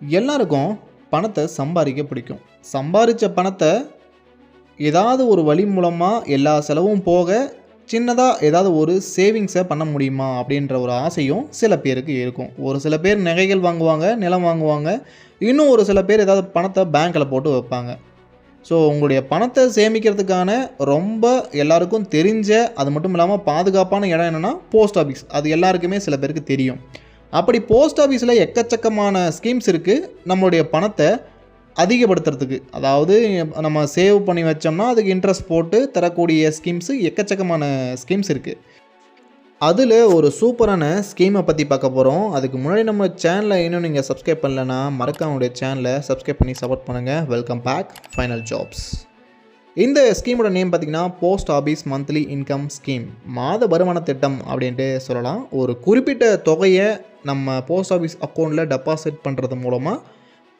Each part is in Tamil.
எல்லாருக்கும் பணத்தை சம்பாதிக்க பிடிக்கும். சம்பாதிச்ச பணத்தை ஏதாவது ஒரு வழி மூலமாக எல்லா செலவும் போக சின்னதாக ஏதாவது ஒரு சேவிங்ஸை பண்ண முடியுமா அப்படின்ற ஒரு ஆசையும் சில பேருக்கு இருக்கும். ஒரு சில பேர் நகைகள் வாங்குவாங்க நிலம் வாங்குவாங்க. இன்னும் ஒரு சில பேர் ஏதாவது பணத்தை பேங்க்கில் போட்டு வைப்பாங்க. ஸோ உங்களுடைய பணத்தை சேமிக்கிறதுக்கான ரொம்ப எல்லாருக்கும் தெரிஞ்ச அது மட்டும் இல்லாமல் பாதுகாப்பான இடம் என்னென்னா போஸ்ட் ஆஃபீஸ் அது எல்லாருக்குமே சில பேருக்கு தெரியும். அப்படி போஸ்ட் ஆஃபீஸில் எக்கச்சக்கமான ஸ்கீம்ஸ் இருக்குது நம்மளுடைய பணத்தை அதிகப்படுத்துறதுக்கு. அதாவது நம்ம சேவ் பண்ணி வச்சோம்னா அதுக்கு இன்ட்ரெஸ்ட் போட்டு தரக்கூடிய ஸ்கீம்ஸு எக்கச்சக்கமான ஸ்கீம்ஸ் இருக்குது அதில் ஒரு சூப்பரான ஸ்கீமை பற்றி பார்க்க போகிறோம் அதுக்கு முன்னாடி நம்ம சேனலை இன்னும் நீங்கள் சப்ஸ்கிரைப் பண்ணலைன்னா மறக்காம சேனலை சப்ஸ்கிரைப் பண்ணி சப்போர்ட் பண்ணுங்கள் வெல்கம் பேக் ஃபைனல் ஜாப்ஸ் இந்த ஸ்கீமோட நேம் பார்த்தீங்கன்னா post office monthly income scheme மாத வருமான திட்டம் அப்படின்ட்டு சொல்லலாம். ஒரு குறிப்பிட்ட தொகையை நம்ம போஸ்ட் ஆஃபீஸ் அக்கௌண்ட்டில் டெபாசிட் பண்ணுறது மூலமாக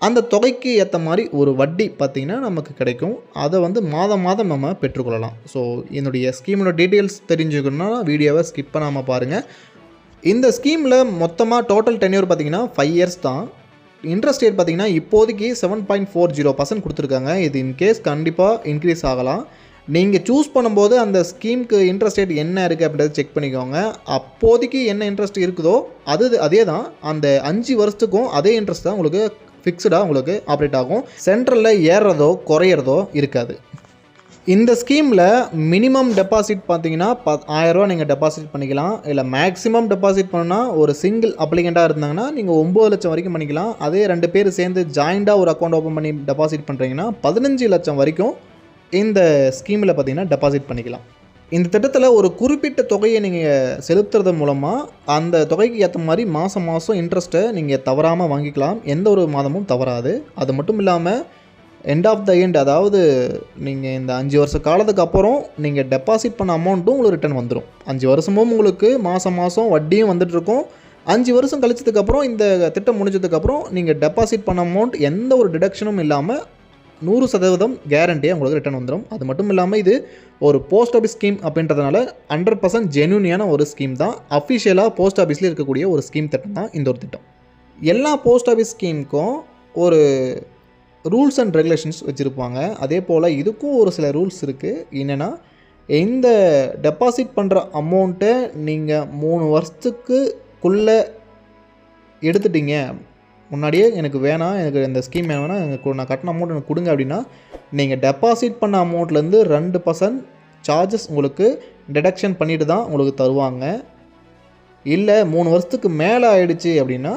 அந்த தொகைக்கு ஏற்ற மாதிரி ஒரு வட்டி பார்த்திங்கன்னா நமக்கு கிடைக்கும். அதை வந்து மாதம் மாதம் நம்ம பெற்றுக்கொள்ளலாம். ஸோ என்னுடைய ஸ்கீமோட டீட்டெயில்ஸ் தெரிஞ்சுக்கணுன்னா வீடியோவை ஸ்கிப் பண்ணாமல் பாருங்கள் இந்த ஸ்கீமில் மொத்தமாக டோட்டல் டென்யூர் பார்த்தீங்கன்னா ஃபைவ் இயர்ஸ் தான். இன்ட்ரெஸ்ட் ரேட் பார்த்தீங்கன்னா இப்போதைக்கு seven point four zero percent கொடுத்துருக்காங்க. இது இன்கேஸ் கண்டிப்பாக இன்க்ரீஸ் ஆகலாம். நீங்கள் சூஸ் பண்ணும்போது அந்த ஸ்கீமுக்கு இன்ட்ரெஸ்ட் ரேட் என்ன இருக்குது அப்படின்றத செக் பண்ணிக்கோங்க. அப்போதைக்கு என்ன இன்ட்ரெஸ்ட் இருக்குதோ அது அதே தான் அந்த அஞ்சு வருஷத்துக்கும் அதே இன்ட்ரெஸ்ட் தான் உங்களுக்கு ஃபிக்ஸ்டாக உங்களுக்கு ஆப்ரேட் ஆகும். சென்ட்ரலில் ஏறுறதோ குறையிறதோ இருக்காது. இந்த ஸ்கீமில் மினிமம் டெபாசிட் பார்த்தீங்கன்னா ப ஆயிரரூவா நீங்கள் டெபாசிட் பண்ணிக்கலாம். இல்லை மேக்ஸிமம் டெபாசிட் பண்ணுன்னா ஒரு சிங்கிள் அப்ளிகண்ட்டாக இருந்தாங்கன்னா நீங்கள் ஒம்பது லட்சம் வரைக்கும் பண்ணிக்கலாம். அதே ரெண்டு பேர் சேர்ந்து ஜாயிண்டாக ஒரு அக்கௌண்ட் ஓப்பன் பண்ணி டெபாசிட் பண்ணுறீங்கன்னா பதினஞ்சு லட்சம் வரைக்கும் இந்த ஸ்கீமில் பார்த்தீங்கன்னா டெபாசிட் பண்ணிக்கலாம். இந்த திட்டத்தில் ஒரு குறிப்பிட்ட தொகையை நீங்கள் செலுத்துறது மூலமாக அந்த தொகைக்கு ஏற்ற மாதிரி மாதம் மாதம் இன்ட்ரெஸ்ட்டை நீங்கள் தவறாமல் வாங்கிக்கலாம். எந்த ஒரு மாதமும் தவறாது. அது மட்டும் இல்லாமல் எண்ட் ஆஃப் த எண்ட் அதாவது நீங்கள் இந்த அஞ்சு வருஷ காலத்துக்கு அப்புறம் நீங்கள் டெபாசிட் பண்ண அமௌண்ட்டும் உங்களுக்கு ரிட்டர்ன் வந்துடும் அஞ்சு வருஷமும் உங்களுக்கு மாதம் மாதம் வட்டியும் வந்துட்டுருக்கும். அஞ்சு வருஷம் கழிச்சதுக்கப்புறம் இந்த திட்டம் முடிஞ்சதுக்கப்புறம் நீங்கள் டெபாசிட் பண்ண அமௌண்ட் எந்த ஒரு டிடக்ஷனும் இல்லாமல் நூறு சதவீதம் கேரண்டியாக உங்களுக்கு ரிட்டர்ன் வந்துடும் அது மட்டும் இல்லாமல் இது ஒரு போஸ்ட் ஆஃபீஸ் ஸ்கீம் அப்படின்றதுனால ஹண்ட்ரட் பர்சன்ட் ஜென்யூனியான ஒரு ஸ்கீம் தான். அஃபிஷியலாக போஸ்ட் ஆஃபீஸில் இருக்கக்கூடிய ஒரு ஸ்கீம் திட்டம் தான் இந்த ஒரு திட்டம். எல்லா போஸ்ட் ஆஃபீஸ் ஸ்கீமுக்கும் ஒரு ரூல்ஸ் அண்ட் ரெகுலேஷன்ஸ் வச்சுருப்பாங்க. அதே போல் இதுக்கும் ஒரு சில ரூல்ஸ் இருக்குது என்னென்னா இந்த டெபாசிட் பண்ணுற அமௌண்ட்டை நீங்கள் மூணு வருஷத்துக்குள்ளே எடுத்துட்டீங்க முன்னாடியே எனக்கு வேணாம் எனக்கு இந்த ஸ்கீம் வேணாம் எனக்கு நான் கட்டின அமௌண்ட் எனக்கு கொடுங்க அப்படின்னா நீங்கள் டெபாசிட் பண்ண அமௌண்ட்லேருந்து ரெண்டு பர்சன்ட் சார்ஜஸ் உங்களுக்கு டிடக்ஷன் பண்ணிட்டு தான் உங்களுக்கு தருவாங்க. இல்லை மூணு வருஷத்துக்கு மேலே ஆயிடுச்சு அப்படின்னா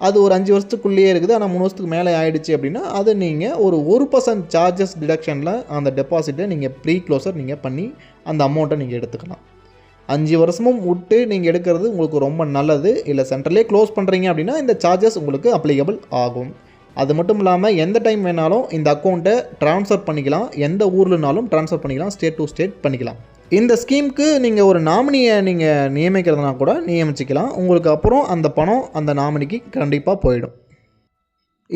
அது ஒரு அஞ்சு வருஷத்துக்குள்ளேயே இருக்குது. ஆனால் மூணு வருஷத்துக்கு மேலே ஆயிடுச்சு அப்படின்னா அதை நீங்கள் ஒரு ஒரு பர்சன்ட் சார்ஜஸ் டிடக்ஷனில் அந்த டெபாசிட்டை நீங்கள் ப்ரீ க்ளோஸர் நீங்கள் பண்ணி அந்த அமௌண்ட்டை நீங்கள் எடுத்துக்கலாம். அஞ்சு வருஷமும் விட்டு நீங்கள் எடுக்கிறது உங்களுக்கு ரொம்ப நல்லது. இல்லை சென்ட்ரலே க்ளோஸ் பண்ணுறீங்க அப்படின்னா இந்த சார்ஜஸ் உங்களுக்கு அப்ளிகபிள் ஆகும். அது மட்டும் இல்லாமல் எந்த டைம் வேணாலும் இந்த அக்கௌண்ட்டை ட்ரான்ஸ்ஃபர் பண்ணிக்கலாம். எந்த ஊர்லனாலும் ட்ரான்ஸ்ஃபர் பண்ணிக்கலாம். ஸ்டேட் டு ஸ்டேட் பண்ணிக்கலாம். இந்த ஸ்கீமுக்கு நீங்கள் ஒரு நாமினியை நீங்கள் நியமிக்கிறதுனா கூட நியமிச்சிக்கலாம். உங்களுக்கு அப்புறம் அந்த பணம் அந்த நாமினிக்கு கண்டிப்பாக போயிடும்.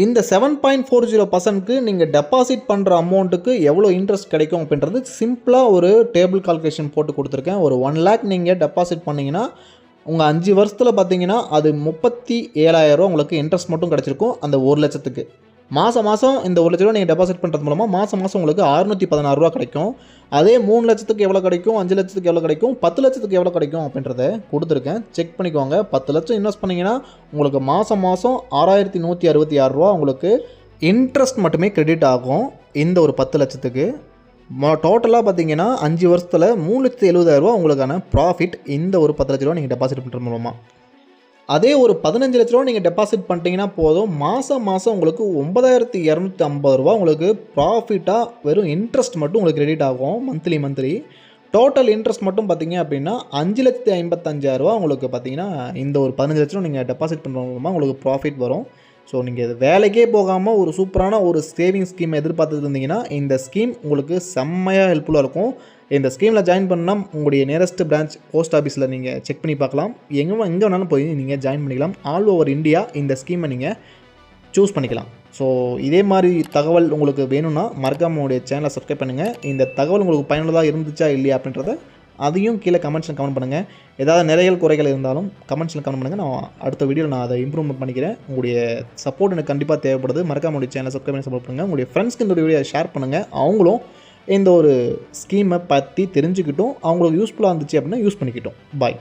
இந்த செவன் பாயிண்ட் ஃபோர் ஜீரோ பர்சன்ட்க்கு நீங்கள் டெபாசிட் பண்ணுற அமௌண்ட்டுக்கு எவ்வளோ இன்ட்ரெஸ்ட் கிடைக்கும் அப்படின்றது சிம்பிளாக ஒரு டேபிள் கால்குலேஷன் போட்டு கொடுத்துருக்கேன். ஒரு ஒன் லேக் நீங்கள் டெபாசிட் பண்ணிங்கன்னா உங்கள் அஞ்சு வருஷத்தில் பார்த்தீங்கன்னா அது முப்பத்தி ஏழாயிரரூவா உங்களுக்கு இன்ட்ரெஸ்ட் மட்டும் கிடச்சிருக்கும். அந்த ஒரு லட்சத்துக்கு. மாதம் மாதம் இந்த ஒரு லட்ச ரூபா நீங்கள் டெபாசிட் பண்ணுறது மூலமாக மாதம் மாதம் உங்களுக்கு அறுநூற்றி பதினாறுரூவா கிடைக்கும். அதே மூணு லட்சத்துக்கு எவ்வளோ கிடைக்கும்? அஞ்சு லட்சத்துக்கு எவ்வளோ கிடைக்கும்? பத்து லட்சத்துக்கு எவ்வளோ கிடைக்கும் அப்படின்றத கொடுத்துருக்கேன். செக் பண்ணிக்கோங்க. பத்து லட்சம் இன்வெஸ்ட் பண்ணிங்கன்னா உங்களுக்கு மாதம் மாதம் ஆறாயிரத்தி நூற்றி அறுபத்தி ஆறுரூவா உங்களுக்கு இன்ட்ரெஸ்ட் மட்டுமே கிரெடிட் ஆகும் இந்த ஒரு பத்து லட்சத்துக்கு. டோட்டலாக பார்த்தீங்கன்னா அஞ்சு வருஷத்தில் மூணு லட்சத்து எழுபதாயிரரூவா உங்களுக்கான ப்ராஃபிட் இந்த ஒரு பத்து லட்ச ரூபா நீங்கள் டெபாசிட் பண்ணுற மூலமாக அதே ஒரு பதினஞ்சு லட்ச ரூபா நீங்கள் டெபாசிட் பண்ணிட்டீங்கன்னா போதும். மாதம் மாதம் உங்களுக்கு ஒன்பதாயிரத்தி இரநூத்தி ஐம்பது ரூபா உங்களுக்கு ப்ராஃபிட்டாக வெறும் இன்ட்ரெஸ்ட் மட்டும் உங்களுக்கு கிரெடிட் ஆகும் மந்த்லி மந்த்லி டோட்டல் இன்ட்ரெஸ்ட் மட்டும் பார்த்தீங்க அப்படின்னா அஞ்சு லட்சத்தி ஐம்பத்தஞ்சாயிரரூவா உங்களுக்கு பார்த்தீங்கன்னா இந்த ஒரு பதினஞ்சு லட்ச ரூபா நீங்கள் டெபாசிட் பண்ணுறது மூலமாக உங்களுக்கு ப்ராஃபிட் வரும். ஸோ நீங்கள் வேலைக்கே போகாமல் ஒரு சூப்பரான ஒரு சேவிங் ஸ்கீம் எதிர்பார்த்துட்டு இருந்தீங்கன்னா இந்த ஸ்கீம் உங்களுக்கு செம்மையாக ஹெல்ப்ஃபுல்லாக இருக்கும். இந்த ஸ்கீமில் ஜாயின் பண்ணால் உங்களுடைய நியரஸ்ட் பிரான்ச் போஸ்ட் ஆஃபீஸில் நீங்கள் செக் பண்ணி பார்க்கலாம். எங்கே எங்கே வேணாலும் போய் நீங்கள் ஜாயின் பண்ணிக்கலாம். ஆல் ஓவர் இந்தியா இந்த ஸ்கீமை நீங்கள் சூஸ் பண்ணிக்கலாம். ஸோ இதே மாதிரி தகவல் உங்களுக்கு வேணும்னா மறக்காம உங்களுடைய சேனலை சப்ஸ்கிரைப் பண்ணுங்கள் இந்த தகவல் உங்களுக்கு பயனுள்ளதாக இருந்துச்சா இல்லையா அப்படின்றத அதையும் கீழே கமெண்ட்ஸில் கமெண்ட் பண்ணுங்கள் ஏதாவது நிறைகள் குறைகள் இருந்தாலும் கமெண்ட்ஸில் கமெண்ட் பண்ணுங்கள் நான் அடுத்த வீடியோவில் நான் அதை இம்ப்ரூவ்மெண்ட் பண்ணிக்கிறேன். உங்களுடைய சப்போர்ட் எனக்கு கண்டிப்பாக தேவைப்படுது. மறக்காம உடைய சேனலை சப்ஸ்கிரைப் பண்ணி சப்போர்ட் பண்ணுங்கள் உங்களுடைய ஃப்ரெண்ட்ஸ்க்கு இந்த வீடியோ ஷேர் பண்ணுங்கள் அவங்களும் இந்த ஒரு ஸ்கீமை பற்றி தெரிஞ்சுக்கிட்டும். அவங்களுக்கு யூஸ்ஃபுல்லாக இருந்துச்சு அப்படின்னா யூஸ் பண்ணிக்கிட்டோம். பாய்